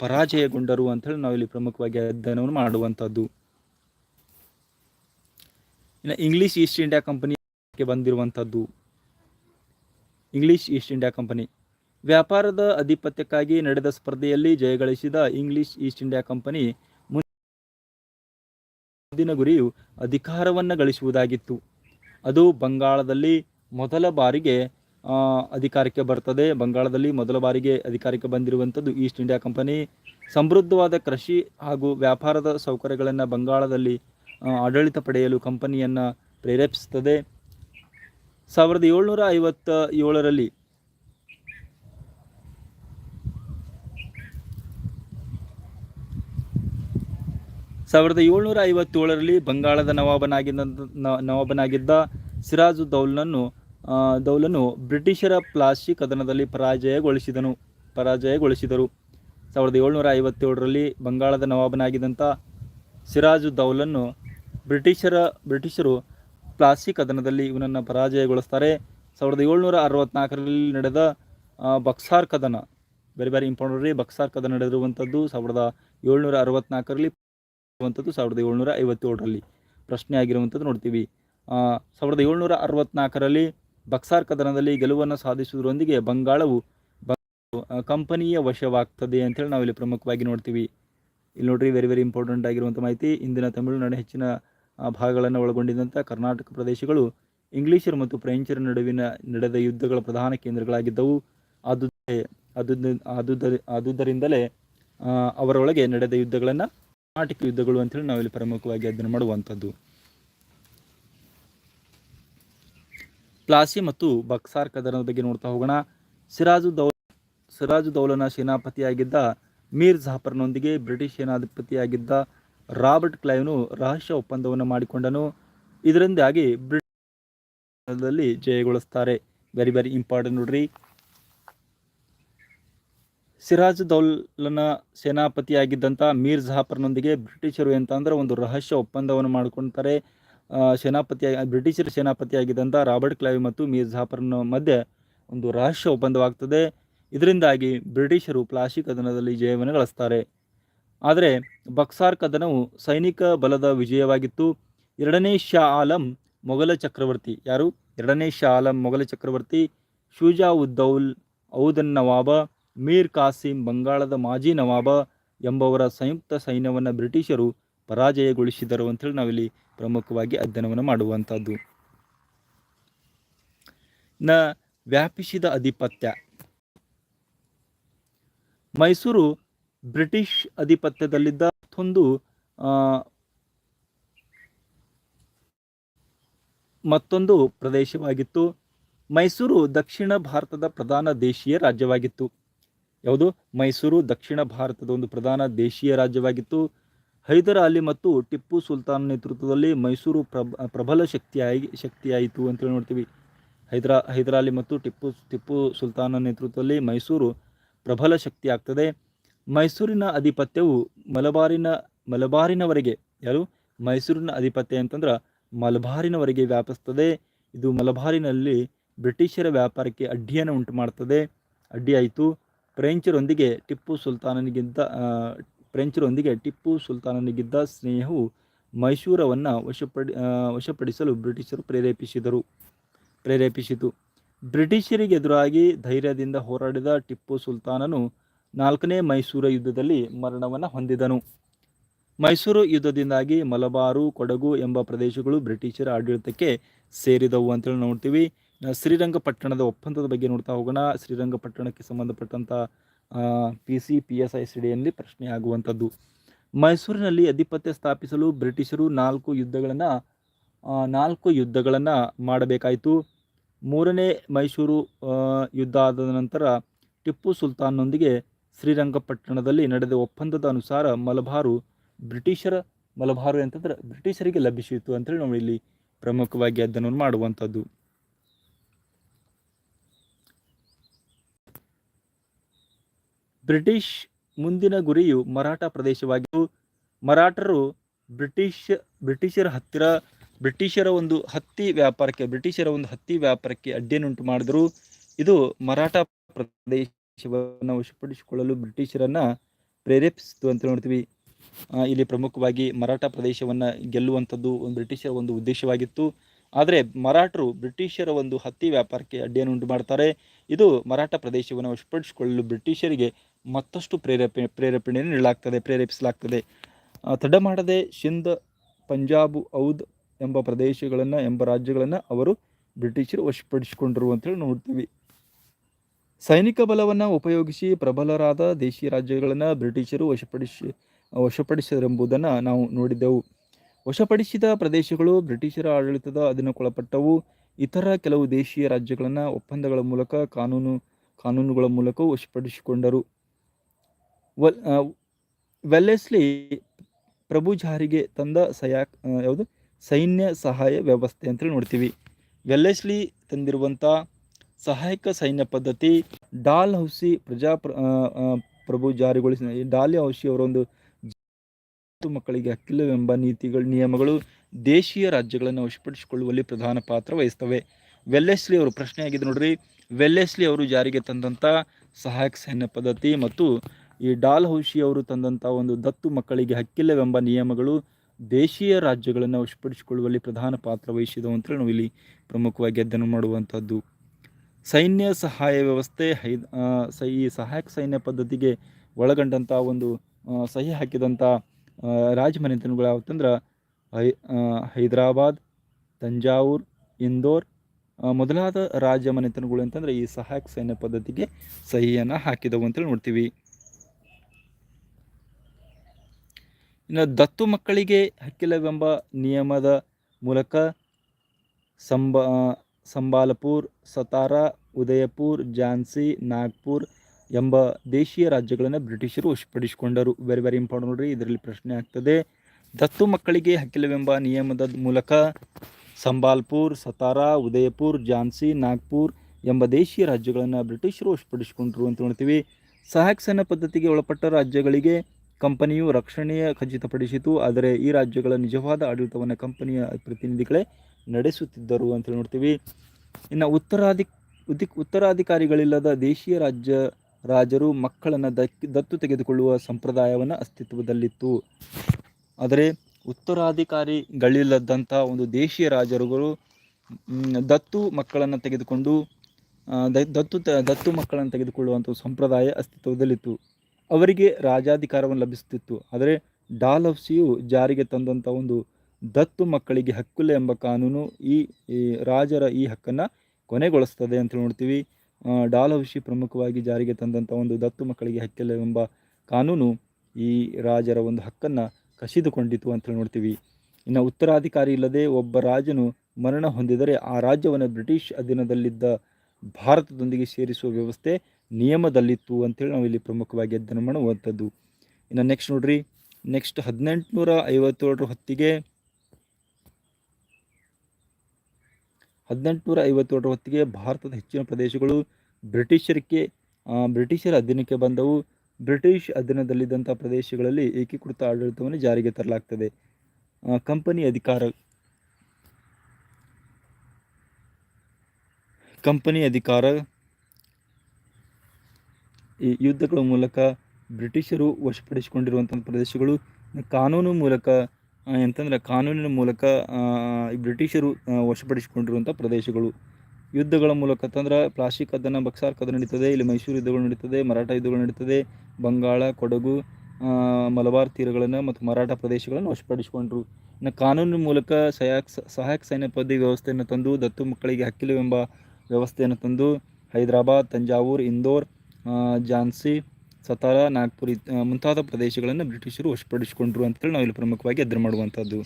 ಪರಾಜಯಗೊಂಡರು ಅಂತ ಹೇಳಿ ನಾವಿಲ್ಲಿ ಪ್ರಮುಖವಾಗಿ ಅಧ್ಯಯನವನ್ನು ಮಾಡುವಂಥದ್ದು. ಇನ್ನು ಇಂಗ್ಲಿಷ್ ಈಸ್ಟ್ ಇಂಡಿಯಾ ಕಂಪನಿಗೆ ಬಂದಿರುವಂಥದ್ದು. English East India Company. ವ್ಯಾಪಾರದ ಆಧಿಪತ್ಯಕ್ಕಾಗಿ ನಡೆದ ಸ್ಪರ್ಧೆಯಲ್ಲಿ ಜಯಗಳಿಸಿದ ಇಂಗ್ಲಿಷ್ ಈಸ್ಟ್ ಇಂಡಿಯಾ ಕಂಪನಿ ಮುಂದಿನ ಗುರಿಯು ಅಧಿಕಾರವನ್ನು ಗಳಿಸುವುದಾಗಿತ್ತು ಅದು ಬಂಗಾಳದಲ್ಲಿ ಮೊದಲ ಬಾರಿಗೆ ಅಧಿಕಾರಕ್ಕೆ ಬರ್ತದೆ. ಬಂಗಾಳದಲ್ಲಿ ಮೊದಲ ಬಾರಿಗೆ ಅಧಿಕಾರಕ್ಕೆ ಬಂದಿರುವಂಥದ್ದು ಈಸ್ಟ್ ಇಂಡಿಯಾ ಕಂಪನಿ. ಸಮೃದ್ಧವಾದ ಕೃಷಿ ಹಾಗೂ ವ್ಯಾಪಾರದ ಸೌಕರ್ಯಗಳನ್ನು ಬಂಗಾಳದಲ್ಲಿ ಆಡಳಿತ ಪಡೆಯಲು ಕಂಪನಿಯನ್ನು ಪ್ರೇರೇಪಿಸುತ್ತದೆ ಸಾವಿರದ ಏಳ್ನೂರ ಐವತ್ತ ಏಳರಲ್ಲಿ ಸಾವಿರದ ಏಳ್ನೂರ ಐವತ್ತೇಳರಲ್ಲಿ ಬಂಗಾಳದ ನವಾಬನಾಗಿದ್ದ ನವಾಬನಾಗಿದ್ದ ಸಿರಾಜು ದೌಲ್ನನ್ನು ದೌಲನ್ನು ದೌಲನು ಬ್ರಿಟಿಷರ ಪ್ಲಾಸಿ ಕದನದಲ್ಲಿ ಪರಾಜಯಗೊಳಿಸಿದನು, ಪರಾಜಯಗೊಳಿಸಿದರು. ಸಾವಿರದ ಏಳ್ನೂರ ಐವತ್ತೇಳರಲ್ಲಿ ಬಂಗಾಳದ ನವಾಬನಾಗಿದ್ದಂಥ ಸಿರಾಜು ದೌಲನ್ನು ಬ್ರಿಟಿಷರ, ಬ್ರಿಟಿಷರು ಪ್ಲಾಸಿ ಕದನದಲ್ಲಿ ಇವನನ್ನು ಪರಾಜಯಗೊಳಿಸ್ತಾರೆ. ಸಾವಿರದ ಏಳ್ನೂರ ಅರವತ್ನಾಲ್ಕರಲ್ಲಿ ನಡೆದ ಬಕ್ಸಾರ್ ಕದನ ಬೇರೆ ಬೇರೆ ಇಂಪಾರ್ಟೆಂಟ್ ರೀ, ಬಕ್ಸಾರ್ ಕದನ ನಡೆದಿರುವಂಥದ್ದು ಸಾವಿರದ ಏಳ್ನೂರ ಅರವತ್ನಾಲ್ಕರಲ್ಲಿ ಇರುವಂಥದ್ದು ಸಾವಿರದ ಏಳ್ನೂರ ಐವತ್ತೇಳರಲ್ಲಿ. ಪ್ರಶ್ನೆ ಆಗಿರುವಂಥದ್ದು ನೋಡ್ತೀವಿ. ಸಾವಿರದ ಏಳ್ನೂರ ಅರವತ್ನಾಲ್ಕರಲ್ಲಿ ಬಕ್ಸಾರ್ ಕದನದಲ್ಲಿ ಗೆಲುವನ್ನು ಸಾಧಿಸುವುದರೊಂದಿಗೆ ಬಂಗಾಳವು ಕಂಪನಿಯ ವಶವಾಗ್ತದೆ ಅಂತೇಳಿ ನಾವಿಲ್ಲಿ ಪ್ರಮುಖವಾಗಿ ನೋಡ್ತೀವಿ. ಇಲ್ಲಿ ನೋಡ್ರಿ ವೆರಿ ವೆರಿ ಇಂಪಾರ್ಟೆಂಟ್ ಆಗಿರುವಂಥ ಮಾಹಿತಿ. ಇಂದಿನ ತಮಿಳುನಾಡು ಹೆಚ್ಚಿನ ಭಾಗಗಳನ್ನು ಒಳಗೊಂಡಿದ್ದಂಥ ಕರ್ನಾಟಕ ಪ್ರದೇಶಗಳು ಇಂಗ್ಲಿಷರು ಮತ್ತು ಫ್ರೆಂಚರ ನಡುವಿನ ನಡೆದ ಯುದ್ಧಗಳ ಪ್ರಧಾನ ಕೇಂದ್ರಗಳಾಗಿದ್ದವು. ಅದು ಅದು ಆದುದರಿಂದಲೇ ಅವರೊಳಗೆ ನಡೆದ ಯುದ್ಧಗಳನ್ನು ಕರ್ನಾಟಕ ಯುದ್ಧಗಳು ಅಂತೇಳಿ ನಾವಿಲ್ಲಿ ಪ್ರಮುಖವಾಗಿ ಅಧ್ಯಯನ ಮಾಡುವಂಥದ್ದು. ಪ್ಲಾಸಿ ಮತ್ತು ಬಕ್ಸಾರ್ ಕದನದ ಬಗ್ಗೆ ನೋಡ್ತಾ ಹೋಗೋಣ. ಸಿರಾಜು ದೌಲ್ ಸಿರಾಜು ದೌಲನ ಸೇನಾಪತಿಯಾಗಿದ್ದ ಮೀರ್ ಜಾಫರ್ನೊಂದಿಗೆ ಬ್ರಿಟಿಷ್ ಸೇನಾಧಿಪತಿಯಾಗಿದ್ದ ರಾಬರ್ಟ್ ಕ್ಲೈವ್ನು ರಹಸ್ಯ ಒಪ್ಪಂದವನ್ನು ಮಾಡಿಕೊಂಡನು. ಇದರಿಂದಾಗಿ ಬ್ರಿಟಿಷ್ ಜಯಗೊಳಿಸ್ತಾರೆ. ವೆರಿ ವೆರಿ ಇಂಪಾರ್ಟೆಂಟ್ ನೋಡ್ರಿ. ಸಿರಾಜ್ ದೌಲನ ಸೇನಾಪತಿಯಾಗಿದ್ದಂಥ ಮೀರ್ ಜಹಾಫರ್ನೊಂದಿಗೆ ಬ್ರಿಟಿಷರು ಎಂತ ಅಂದರೆ ಒಂದು ರಹಸ್ಯ ಒಪ್ಪಂದವನ್ನು ಮಾಡಿಕೊಳ್ತಾರೆ ಸೇನಾಪತಿಯಾಗಿ ಸೇನಾಪತಿ ಬ್ರಿಟಿಷರ ಸೇನಾಪತಿಯಾಗಿದ್ದಂಥ ರಾಬರ್ಟ್ ಕ್ಲೈವ್ ಮತ್ತು ಮೀರ್ ಜಹಾಫರ್ನ ಮಧ್ಯೆ ಒಂದು ರಹಸ್ಯ ಒಪ್ಪಂದವಾಗ್ತದೆ. ಇದರಿಂದಾಗಿ ಬ್ರಿಟಿಷರು ಪ್ಲಾಸಿ ಕದನದಲ್ಲಿ ಜಯವನ್ನು ಗಳಿಸ್ತಾರೆ. ಆದರೆ ಬಕ್ಸಾರ್ ಕದನವು ಸೈನಿಕ ಬಲದ ವಿಜಯವಾಗಿತ್ತು. ಎರಡನೇ ಶಾ ಆಲಂ ಮೊಘಲ ಚಕ್ರವರ್ತಿ. ಯಾರು? ಎರಡನೇ ಶಾ ಆಲಂ ಮೊಘಲ ಚಕ್ರವರ್ತಿ ಶೂಜಾ ಉದ್ದೌಲ್ ಔದನ್ ನವಾಬ. ಮೀರ್ ಕಾಸಿಂ ಬಂಗಾಳದ ಮಾಜಿ ನವಾಬ ಎಂಬವರ ಸಂಯುಕ್ತ ಸೈನ್ಯವನ್ನು ಬ್ರಿಟಿಷರು ಪರಾಜಯಗೊಳಿಸಿದರು ಅಂತೇಳಿ ನಾವಿಲ್ಲಿ ಪ್ರಮುಖವಾಗಿ ಅಧ್ಯಯನವನ್ನು ಮಾಡುವಂಥದ್ದು. ನ ವ್ಯಾಪಿಸಿದ ಅಧಿಪತ್ಯ. ಮೈಸೂರು ಬ್ರಿಟಿಷ್ ಅಧಿಪತ್ಯದಲ್ಲಿದ್ದ ಮತ್ತೊಂದು ಮತ್ತೊಂದು ಪ್ರದೇಶವಾಗಿತ್ತು. ಮೈಸೂರು ದಕ್ಷಿಣ ಭಾರತದ ಪ್ರಧಾನ ದೇಶೀಯ ರಾಜ್ಯವಾಗಿತ್ತು. ಯಾವುದು? ಮೈಸೂರು ದಕ್ಷಿಣ ಭಾರತದ ಒಂದು ಪ್ರಧಾನ ದೇಶೀಯ ರಾಜ್ಯವಾಗಿತ್ತು. ಹೈದರ್ ಅಲಿ ಮತ್ತು ಟಿಪ್ಪು ಸುಲ್ತಾನ್ ನೇತೃತ್ವದಲ್ಲಿ ಮೈಸೂರು ಪ್ರಬ, ಪ್ರಬಲ ಶಕ್ತಿಯಾಗಿ, ಶಕ್ತಿಯಾಯಿತು ಅಂತೇಳಿ ನೋಡ್ತೀವಿ. ಹೈದರಾ, ಹೈದರ್ ಅಲಿ ಮತ್ತು ಟಿಪ್ಪು ಟಿಪ್ಪು ಸುಲ್ತಾನ ನೇತೃತ್ವದಲ್ಲಿ ಮೈಸೂರು ಪ್ರಬಲ ಶಕ್ತಿ ಆಗ್ತದೆ ಮೈಸೂರಿನ ಅಧಿಪತ್ಯವು ಮಲಬಾರಿನ, ಮಲಬಾರಿನವರೆಗೆ ಯಾರು? ಮೈಸೂರಿನ ಅಧಿಪತ್ಯ ಅಂತಂದ್ರೆ ಮಲಬಾರಿನವರೆಗೆ ವ್ಯಾಪಿಸ್ತದೆ. ಇದು ಮಲಬಾರಿನಲ್ಲಿ ಬ್ರಿಟಿಷರ ವ್ಯಾಪಾರಕ್ಕೆ ಅಡ್ಡಿಯನ್ನು ಉಂಟು ಮಾಡ್ತದೆ ಅಡ್ಡಿಯಾಯಿತು. ಫ್ರೆಂಚರೊಂದಿಗೆ ಟಿಪ್ಪು ಸುಲ್ತಾನನಿಗಿದ್ದ ಫ್ರೆಂಚರೊಂದಿಗೆ ಟಿಪ್ಪು ಸುಲ್ತಾನನಿಗಿದ್ದ ಸ್ನೇಹವು ಮೈಸೂರವನ್ನು ವಶಪಡಿ ವಶಪಡಿಸಲು ಬ್ರಿಟಿಷರು ಪ್ರೇರೇಪಿಸಿದರು. ಪ್ರೇರೇಪಿಸಿತು. ಬ್ರಿಟಿಷರಿಗೆ ಎದುರಾಗಿ ಧೈರ್ಯದಿಂದ ಹೋರಾಡಿದ ಟಿಪ್ಪು ಸುಲ್ತಾನನು ನಾಲ್ಕನೇ ಮೈಸೂರು ಯುದ್ಧದಲ್ಲಿ ಮರಣವನ್ನು ಹೊಂದಿದನು. ಮೈಸೂರು ಯುದ್ಧದಿಂದಾಗಿ ಮಲಬಾರು, ಕೊಡಗು ಎಂಬ ಪ್ರದೇಶಗಳು ಬ್ರಿಟಿಷರ ಆಡಳಿತಕ್ಕೆ ಸೇರಿದವು ಅಂತೇಳಿ ನೋಡ್ತೀವಿ. ಶ್ರೀರಂಗಪಟ್ಟಣದ ಒಪ್ಪಂದದ ಬಗ್ಗೆ ನೋಡ್ತಾ ಹೋಗೋಣ. ಶ್ರೀರಂಗಪಟ್ಟಣಕ್ಕೆ ಸಂಬಂಧಪಟ್ಟಂಥ P C P S I C ಡಿಯಲ್ಲಿ ಪ್ರಶ್ನೆ ಆಗುವಂಥದ್ದು. ಮೈಸೂರಿನಲ್ಲಿ ಅಧಿಪತ್ಯ ಸ್ಥಾಪಿಸಲು ಬ್ರಿಟಿಷರು ನಾಲ್ಕು ಯುದ್ಧಗಳನ್ನು ನಾಲ್ಕು ಯುದ್ಧಗಳನ್ನು ಮಾಡಬೇಕಾಯಿತು. ಮೂರನೇ ಮೈಸೂರು ಯುದ್ಧ ಆದ ನಂತರ ಟಿಪ್ಪು ಸುಲ್ತಾನ್ನೊಂದಿಗೆ ಶ್ರೀರಂಗಪಟ್ಟಣದಲ್ಲಿ ನಡೆದ ಒಪ್ಪಂದದ ಅನುಸಾರ ಮಲಬಾರು ಬ್ರಿಟಿಷರ, ಮಲಬಾರು ಅಂತಂದ್ರೆ ಬ್ರಿಟಿಷರಿಗೆ ಲಭಿಸಿತ್ತು ಅಂತೇಳಿ ನಾವು ಇಲ್ಲಿ ಪ್ರಮುಖವಾಗಿ ಅದನ್ನು ಮಾಡುವಂಥದ್ದು. ಬ್ರಿಟಿಷ್ ಮುಂದಿನ ಗುರಿಯು ಮರಾಠ ಪ್ರದೇಶವಾಗಿದ್ದು ಮರಾಠರು ಬ್ರಿಟಿಷ್, ಬ್ರಿಟಿಷರ ಹತ್ತಿರ, ಬ್ರಿಟಿಷರ ಒಂದು ಹತ್ತಿ ವ್ಯಾಪಾರಕ್ಕೆ, ಬ್ರಿಟಿಷರ ಒಂದು ಹತ್ತಿ ವ್ಯಾಪಾರಕ್ಕೆ ಅಡ್ಡಿಯನ್ನುಂಟು ಮಾಡಿದ್ರು. ಇದು ಮರಾಠ ಪ್ರದೇಶವನ್ನು ವಶಪಡಿಸಿಕೊಳ್ಳಲು ಬ್ರಿಟಿಷರನ್ನ ಪ್ರೇರೇಪಿಸಿತು ಅಂತ ನೋಡ್ತೀವಿ. ಇಲ್ಲಿ ಪ್ರಮುಖವಾಗಿ ಮರಾಠ ಪ್ರದೇಶವನ್ನು ಗೆಲ್ಲುವಂಥದ್ದು ಒಂದು ಬ್ರಿಟಿಷರ ಒಂದು ಉದ್ದೇಶವಾಗಿತ್ತು. ಆದರೆ ಮರಾಠರು ಬ್ರಿಟಿಷರ ಒಂದು ಹತ್ತಿ ವ್ಯಾಪಾರಕ್ಕೆ ಅಡ್ಡಿಯನ್ನು ಉಂಟು ಮಾಡ್ತಾರೆ. ಇದು ಮರಾಠ ಪ್ರದೇಶವನ್ನು ವಶಪಡಿಸಿಕೊಳ್ಳಲು ಬ್ರಿಟಿಷರಿಗೆ ಮತ್ತಷ್ಟು ಪ್ರೇರೇಪಣೆ ಪ್ರೇರೇಪಣೆಯನ್ನು ನೀಡಲಾಗ್ತದೆ, ಪ್ರೇರೇಪಿಸಲಾಗ್ತದೆ. ತಡ ಮಾಡದೆ ಸಿಂಧ್ ಪಂಜಾಬ್ ಔದ್ ಎಂಬ ಪ್ರದೇಶಗಳನ್ನು, ಎಂಬ ರಾಜ್ಯಗಳನ್ನು ಅವರು ಬ್ರಿಟಿಷರು ವಶಪಡಿಸಿಕೊಂಡರು ಅಂತೇಳಿ ನೋಡ್ತೀವಿ. ಸೈನಿಕ ಬಲವನ್ನು ಉಪಯೋಗಿಸಿ ಪ್ರಬಲರಾದ ದೇಶೀಯ ರಾಜ್ಯಗಳನ್ನು ಬ್ರಿಟಿಷರು ವಶಪಡಿಸಿ ವಶಪಡಿಸಿದರೆಂಬುದನ್ನು ನಾವು ನೋಡಿದ್ದೆವು. ವಶಪಡಿಸಿದ ಪ್ರದೇಶಗಳು ಬ್ರಿಟಿಷರ ಆಡಳಿತದ ಅಧೀನಕ್ಕೊಳಪಟ್ಟವು ಇತರ ಕೆಲವು ದೇಶೀಯ ರಾಜ್ಯಗಳನ್ನು ಒಪ್ಪಂದಗಳ ಮೂಲಕ, ಕಾನೂನು, ಕಾನೂನುಗಳ ಮೂಲಕ ವಶಪಡಿಸಿಕೊಂಡರು. ವಲ್ ವೆಲ್ಲೆಸ್ಲಿ ಪ್ರಭು ಜಾರಿಗೆ ತಂದ ಸಯಾ ಯಾವುದು? ಸೈನ್ಯ ಸಹಾಯ ವ್ಯವಸ್ಥೆ ಅಂತೇಳಿ ನೋಡ್ತೀವಿ. ವೆಲ್ಲೆಸ್ಲಿ ತಂದಿರುವಂಥ ಸಹಾಯಕ ಸೈನ್ಯ ಪದ್ಧತಿ, ಡಾಲ್ ಹೌಸಿ ಪ್ರಜಾ ಪ್ರಭು ಜಾರಿಗೊಳಿಸಿದ ಡಾಲಿ ಹೌಸಿ ಅವರೊಂದು ಮಕ್ಕಳಿಗೆ ಹಕ್ಕಿಲ್ಲವೆಂಬ ನೀತಿಗಳು, ನಿಯಮಗಳು ದೇಶೀಯ ರಾಜ್ಯಗಳನ್ನು ವಶಪಡಿಸಿಕೊಳ್ಳುವಲ್ಲಿ ಪ್ರಧಾನ ಪಾತ್ರ ವಹಿಸ್ತವೆ. ವೆಲ್ಲೆಸ್ಲಿ ಅವರು ಪ್ರಶ್ನೆ ಆಗಿದೆ ನೋಡ್ರಿ. ವೆಲ್ಲೆಸ್ಲಿ ಅವರು ಜಾರಿಗೆ ತಂದಂಥ ಸಹಾಯಕ ಸೈನ್ಯ ಪದ್ಧತಿ ಮತ್ತು ಈ ಡಾಲ್ ಹೌಶಿಯವರು ತಂದಂಥ ಒಂದು ದತ್ತು ಮಕ್ಕಳಿಗೆ ಹಕ್ಕಿಲ್ಲವೆಂಬ ನಿಯಮಗಳು ದೇಶೀಯ ರಾಜ್ಯಗಳನ್ನು ವಶಪಡಿಸಿಕೊಳ್ಳುವಲ್ಲಿ ಪ್ರಧಾನ ಪಾತ್ರ ವಹಿಸಿದವು ಅಂತೇಳಿ ನಾವು ಇಲ್ಲಿ ಪ್ರಮುಖವಾಗಿ ಅಧ್ಯಯನ ಮಾಡುವಂಥದ್ದು. ಸೈನ್ಯ ಸಹಾಯ ವ್ಯವಸ್ಥೆ ಹೈ ಈ ಸಹಾಯಕ ಸೈನ್ಯ ಪದ್ಧತಿಗೆ ಒಳಗೊಂಡಂಥ ಒಂದು ಸಹಿ ಹಾಕಿದಂಥ ರಾಜಮನೆತನಗಳು ಯಾವತ್ತಂದ್ರೆ, ಹೈ ಹೈದರಾಬಾದ್, ತಂಜಾವೂರ್, ಇಂದೋರ್ ಮೊದಲಾದ ರಾಜ ಮನೆತನಗಳು ಅಂತಂದ್ರೆ ಈ ಸಹಾಯಕ ಸೈನ್ಯ ಪದ್ಧತಿಗೆ ಸಹಿಯನ್ನು ಹಾಕಿದವು ಅಂತೇಳಿ ನೋಡ್ತೀವಿ. ಇನ್ನು ದತ್ತು ಮಕ್ಕಳಿಗೆ ಹಕ್ಕಿಲವೆಂಬ ನಿಯಮದ ಮೂಲಕ ಸಂಬ ಸಂಬಾಲಪುರ್, ಸತಾರಾ, ಉದಯಪುರ್, ಝಾನ್ಸಿ, ನಾಗ್ಪುರ್ ಎಂಬ ದೇಶೀಯ ರಾಜ್ಯಗಳನ್ನು ಬ್ರಿಟಿಷರು ವಶಪಡಿಸಿಕೊಂಡರು. ವೆರಿ ವೆರಿ ಇಂಪಾರ್ಟೆಂಟ್ ನೋಡ್ರಿ, ಇದರಲ್ಲಿ ಪ್ರಶ್ನೆ ಆಗ್ತದೆ. ದತ್ತು ಮಕ್ಕಳಿಗೆ ಹಕ್ಕಿಲವೆಂಬ ನಿಯಮದ ಮೂಲಕ ಸಂಬಾಲ್ಪುರ್, ಸತಾರಾ, ಉದಯಪುರ್, ಝಾನ್ಸಿ, ನಾಗ್ಪುರ್ ಎಂಬ ದೇಶೀಯ ರಾಜ್ಯಗಳನ್ನು ಬ್ರಿಟಿಷರು ವಶಪಡಿಸಿಕೊಂಡರು ಅಂತ ನೋಡ್ತೀವಿ. ಸಹಾಯಕ ಪದ್ಧತಿಗೆ ಒಳಪಟ್ಟ ರಾಜ್ಯಗಳಿಗೆ ಕಂಪನಿಯು ರಕ್ಷಣೆಯ ಖಚಿತಪಡಿಸಿತು, ಆದರೆ ಈ ರಾಜ್ಯಗಳ ನಿಜವಾದ ಆಡಳಿತವನ್ನು ಕಂಪನಿಯ ಪ್ರತಿನಿಧಿಗಳೇ ನಡೆಸುತ್ತಿದ್ದರು ಅಂತ ನೋಡ್ತೀವಿ. ಇನ್ನು ಉತ್ತರಾಧಿ, ಉದಿಕ್, ಉತ್ತರಾಧಿಕಾರಿಗಳಿಲ್ಲದ ದೇಶೀಯ ರಾಜ್ಯ, ರಾಜರು ಮಕ್ಕಳನ್ನು ದತ್ತು ತೆಗೆದುಕೊಳ್ಳುವ ಸಂಪ್ರದಾಯವನ್ನು ಅಸ್ತಿತ್ವದಲ್ಲಿತ್ತು. ಆದರೆ ಉತ್ತರಾಧಿಕಾರಿಗಳಿಲ್ಲದಂಥ ಒಂದು ದೇಶೀಯ ರಾಜರುಗಳು ದತ್ತು ಮಕ್ಕಳನ್ನು ತೆಗೆದುಕೊಂಡು ದತ್ತು ದತ್ತು ಮಕ್ಕಳನ್ನು ತೆಗೆದುಕೊಳ್ಳುವಂಥ ಸಂಪ್ರದಾಯ ಅಸ್ತಿತ್ವದಲ್ಲಿತ್ತು. ಅವರಿಗೆ ರಾಜಾಧಿಕಾರವನ್ನು ಲಭಿಸುತ್ತಿತ್ತು. ಆದರೆ ಡಾಲೌಸಿಯು ಜಾರಿಗೆ ತಂದಂಥ ಒಂದು ದತ್ತು ಮಕ್ಕಳಿಗೆ ಹಕ್ಕುಲೆ ಎಂಬ ಕಾನೂನು ಈ ರಾಜರ ಈ ಹಕ್ಕನ್ನು ಕೊನೆಗೊಳಿಸ್ತದೆ ಅಂತ ನೋಡ್ತೀವಿ. ಡಾಲ್ ಡಾಲೌಸಿ ಪ್ರಮುಖವಾಗಿ ಜಾರಿಗೆ ತಂದಂಥ ಒಂದು ದತ್ತು ಮಕ್ಕಳಿಗೆ ಹಕ್ಕಿಲ್ಲ ಎಂಬ ಕಾನೂನು ಈ ರಾಜರ ಒಂದು ಹಕ್ಕನ್ನು ಕಸಿದುಕೊಂಡಿತು ಅಂತ ನೋಡ್ತೀವಿ. ಇನ್ನು ಉತ್ತರಾಧಿಕಾರಿ ಇಲ್ಲದೆ ಒಬ್ಬ ರಾಜನು ಮರಣ ಹೊಂದಿದರೆ ಆ ರಾಜ್ಯವನ್ನು ಬ್ರಿಟಿಷ್ ಅಧೀನದಲ್ಲಿದ್ದ ಭಾರತದೊಂದಿಗೆ ಸೇರಿಸುವ ವ್ಯವಸ್ಥೆ ನಿಯಮದಲ್ಲಿತ್ತು ಅಂತೇಳಿ ನಾವು ಇಲ್ಲಿ ಪ್ರಮುಖವಾಗಿ ಅಧ್ಯಯನ ಮಾಡುವಂಥದ್ದು. ಇನ್ನು ನೆಕ್ಸ್ಟ್ ನೋಡ್ರಿ. ನೆಕ್ಸ್ಟ್ ಹದಿನೆಂಟುನೂರ ಐವತ್ತೇಳರ ಹೊತ್ತಿಗೆ ಹದಿನೆಂಟುನೂರ ಐವತ್ತೇಳರ ಹೊತ್ತಿಗೆ ಭಾರತದ ಹೆಚ್ಚಿನ ಪ್ರದೇಶಗಳು ಬ್ರಿಟಿಷರಿಗೆ ಬ್ರಿಟಿಷರ ಅಧೀನಕ್ಕೆ ಬಂದವು. ಬ್ರಿಟಿಷ್ ಅಧೀನದಲ್ಲಿದ್ದಂಥ ಪ್ರದೇಶಗಳಲ್ಲಿ ಏಕೀಕೃತ ಆಡಳಿತವನ್ನು ಜಾರಿಗೆ ತರಲಾಗ್ತದೆ. ಕಂಪನಿ ಅಧಿಕಾರ ಕಂಪನಿ ಅಧಿಕಾರ. ಈ ಯುದ್ಧಗಳ ಮೂಲಕ ಬ್ರಿಟಿಷರು ವಶಪಡಿಸಿಕೊಂಡಿರುವಂಥ ಪ್ರದೇಶಗಳು, ಕಾನೂನು ಮೂಲಕ ಎಂತಂದರೆ ಕಾನೂನಿನ ಮೂಲಕ ಬ್ರಿಟಿಷರು ವಶಪಡಿಸಿಕೊಂಡಿರುವಂಥ ಪ್ರದೇಶಗಳು. ಯುದ್ಧಗಳ ಮೂಲಕ ಅಂತಂದ್ರೆ ಪ್ಲಾಸ್ಟಿಕ್ ಕದನ ಬಕ್ಸಾರ್ ಕದನ ನಡೀತದೆ, ಇಲ್ಲಿ ಮೈಸೂರು ಯುದ್ಧಗಳು ನಡೀತದೆ, ಮರಾಠ ಯುದ್ಧಗಳು ನಡೀತದೆ, ಬಂಗಾಳ, ಕೊಡಗು ಮಲಬಾರ್ ತೀರಗಳನ್ನು ಮತ್ತು ಮರಾಠ ಪ್ರದೇಶಗಳನ್ನು ವಶಪಡಿಸಿಕೊಂಡ್ರು. ಇನ್ನು ಕಾನೂನಿನ ಮೂಲಕ ಸಹಾಯಕ ಸಹಾಯಕ ಸೈನ್ಯ ಪದ್ಧತಿ ವ್ಯವಸ್ಥೆಯನ್ನು ತಂದು ದತ್ತು ಮಕ್ಕಳಿಗೆ ಹಕ್ಕಿಲವೆಂಬ ವ್ಯವಸ್ಥೆಯನ್ನು ತಂದು ಹೈದರಾಬಾದ್, ತಂಜಾವೂರು, ಇಂದೋರ್ ಝಾನ್ಸಿ, ಸತಾರ, ನಾಗ್ಪುರ್ ಮುಂತಾದ ಪ್ರದೇಶಗಳನ್ನು ಬ್ರಿಟಿಷರು ವಶಪಡಿಸಿಕೊಂಡ್ರು ಅಂತೇಳಿ ನಾವು ಇಲ್ಲಿ ಪ್ರಮುಖವಾಗಿ ಎದುರು ಮಾಡುವಂಥದ್ದು.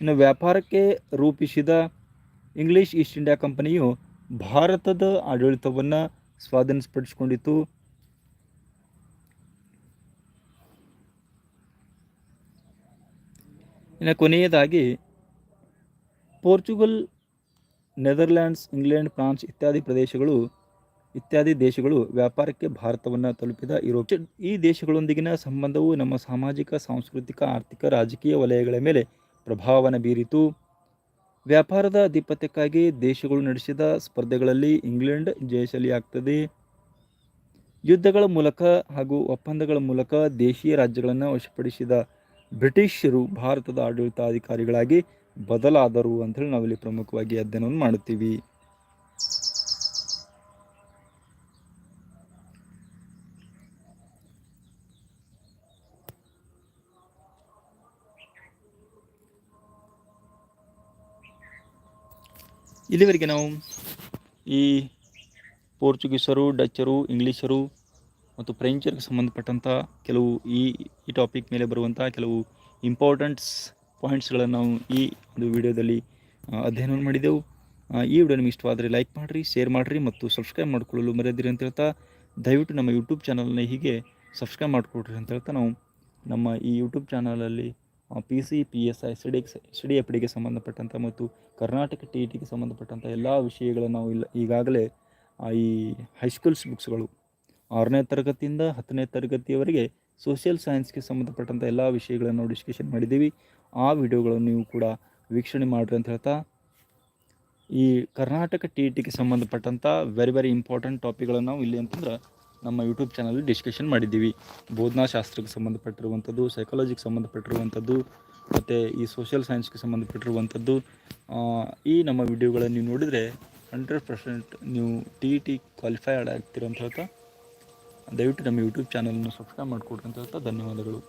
ಇನ್ನು ವ್ಯಾಪಾರಕ್ಕೆ ರೂಪಿಸಿದ ಇಂಗ್ಲಿಷ್ ಈಸ್ಟ್ ಇಂಡಿಯಾ ಕಂಪನಿಯು ಭಾರತದ ಆಡಳಿತವನ್ನು ಸ್ವಾಧೀನಪಡಿಸಿಕೊಂಡಿತು ಇನ್ನು ಕೊನೆಯದಾಗಿ ಪೋರ್ಚುಗಲ್ ನೆದರ್ಲ್ಯಾಂಡ್ಸ್, ಇಂಗ್ಲೆಂಡ್, ಫ್ರಾನ್ಸ್ ಇತ್ಯಾದಿ ಪ್ರದೇಶಗಳು, ಇತ್ಯಾದಿ ದೇಶಗಳು ವ್ಯಾಪಾರಕ್ಕೆ ಭಾರತವನ್ನು ತಲುಪಿದ ಯುರೋಪ್. ಈ ದೇಶಗಳೊಂದಿಗಿನ ಸಂಬಂಧವು ನಮ್ಮ ಸಾಮಾಜಿಕ, ಸಾಂಸ್ಕೃತಿಕ, ಆರ್ಥಿಕ, ರಾಜಕೀಯ ವಲಯಗಳ ಮೇಲೆ ಪ್ರಭಾವವನ್ನು ಬೀರಿತು. ವ್ಯಾಪಾರದ ಅಧಿಪತ್ಯಕ್ಕಾಗಿ ದೇಶಗಳು ನಡೆಸಿದ ಸ್ಪರ್ಧೆಗಳಲ್ಲಿ ಇಂಗ್ಲೆಂಡ್ ಜಯಶಾಲಿಯಾಗ್ತದೆ. ಯುದ್ಧಗಳ ಮೂಲಕ ಹಾಗೂ ಒಪ್ಪಂದಗಳ ಮೂಲಕ ದೇಶೀಯ ರಾಜ್ಯಗಳನ್ನು ವಶಪಡಿಸಿದ ಬ್ರಿಟಿಷರು ಭಾರತದ ಆಡಳಿತಾಧಿಕಾರಿಗಳಾಗಿ ಬದಲಾದರು ಅಂತೇಳಿ ನಾವಿಲ್ಲಿ ಪ್ರಮುಖವಾಗಿ ಅಧ್ಯಯನವನ್ನು ಮಾಡುತ್ತೀವಿ. ಇಲ್ಲಿವರೆಗೆ ನಾವು ಈ ಪೋರ್ಚುಗೀಸರು, ಡಚ್ಚರು, ಇಂಗ್ಲೀಷರು ಮತ್ತು ಫ್ರೆಂಚರಿಗೆ ಸಂಬಂಧಪಟ್ಟಂಥ ಕೆಲವು ಈ ಈ ಟಾಪಿಕ್ ಮೇಲೆ ಬರುವಂಥ ಕೆಲವು ಇಂಪಾರ್ಟೆಂಟ್ಸ್ ಪಾಯಿಂಟ್ಸ್ಗಳನ್ನು ನಾವು ಈ ಒಂದು ವಿಡಿಯೋದಲ್ಲಿ ಅಧ್ಯಯನವನ್ನು ಅಧ್ಯಯನ ಮಾಡಿದೆವು ಈ ವಿಡಿಯೋ ನಿಮಗೆ ಇಷ್ಟವಾದರೆ ಲೈಕ್ ಮಾಡಿರಿ ಶೇರ್ ಮಾಡಿರಿ ಮತ್ತು ಸಬ್ಸ್ಕ್ರೈಬ್ ಮಾಡಿಕೊಳ್ಳಲು ಮರೆಯದಿರಿ ಅಂತ ಹೇಳ್ತಾ, ದಯವಿಟ್ಟು ನಮ್ಮ ಯೂಟ್ಯೂಬ್ ಚಾನಲ್ನ ಹೀಗೆ ಸಬ್ಸ್ಕ್ರೈಬ್ ಮಾಡಿಕೊಡ್ರಿ ಅಂತ ಹೇಳ್ತಾ ನಾವು ನಮ್ಮ ಈ ಯೂಟ್ಯೂಬ್ ಚಾನಲಲ್ಲಿ P C P S I C D C D F ಡಿಗೆ ಸಂಬಂಧಪಟ್ಟಂಥ ಮತ್ತು ಕರ್ನಾಟಕ ಟಿ ಇ ಟಿಗೆ ಸಂಬಂಧಪಟ್ಟಂಥ ಎಲ್ಲ ವಿಷಯಗಳನ್ನು ನಾವು ಇಲ್ಲ, ಈಗಾಗಲೇ ಈ ಹೈಸ್ಕೂಲ್ಸ್ ಬುಕ್ಸ್ಗಳು ಆರನೇ ತರಗತಿಯಿಂದ ಹತ್ತನೇ ತರಗತಿಯವರೆಗೆ ಸೋಷಿಯಲ್ ಸೈನ್ಸ್ಗೆ ಸಂಬಂಧಪಟ್ಟಂಥ ಎಲ್ಲ ವಿಷಯಗಳನ್ನು ನಾವು ಡಿಸ್ಕಷನ್ ಮಾಡಿದ್ದೀವಿ. ಆ ವಿಡಿಯೋಗಳನ್ನು ನೀವು ಕೂಡ ವೀಕ್ಷಣೆ ಮಾಡಿರಿ ಅಂತ ಹೇಳ್ತಾ, ಈ ಕರ್ನಾಟಕ ಟಿ ಟಿಗೆ ಸಂಬಂಧಪಟ್ಟಂಥ ವೆರಿ ವೆರಿ ಇಂಪಾರ್ಟೆಂಟ್ ಟಾಪಿಕ್ಗಳನ್ನು ನಾವು ಇಲ್ಲಿ ಅಂತಂದ್ರೆ ನಮ್ಮ ಯೂಟ್ಯೂಬ್ ಚಾನಲಲ್ಲಿ ಡಿಸ್ಕಷನ್ ಮಾಡಿದ್ದೀವಿ. ಬೋಧನಾಶಾಸ್ತ್ರಕ್ಕೆ ಸಂಬಂಧಪಟ್ಟಿರುವಂಥದ್ದು ಸೈಕಾಲಜಿಗೆ ಸಂಬಂಧಪಟ್ಟಿರುವಂಥದ್ದು, ಮತ್ತು ಈ ಸೋಷಿಯಲ್ ಸೈನ್ಸ್ಗೆ ಸಂಬಂಧಪಟ್ಟಿರುವಂಥದ್ದು ಈ ನಮ್ಮ ವಿಡಿಯೋಗಳನ್ನು ನೀವು ನೋಡಿದರೆ ಹಂಡ್ರೆಡ್ ಪರ್ಸೆಂಟ್ ನೀವು ಟಿ ಇ ಟಿ ಕ್ವಾಲಿಫೈಡ್ ಆಗ್ತೀರ ಅಂತ ಹೇಳ್ತಾ, ದಯವಿಟ್ಟು ನಮ್ಮ ಯೂಟ್ಯೂಬ್ ಚಾನಲನ್ನು ಸಬ್ಸ್ಕ್ರೈಬ್ ಮಾಡಿಕೊಡ್ರಿ ಅಂತ ಹೇಳ್ತಾ ಧನ್ಯವಾದಗಳು.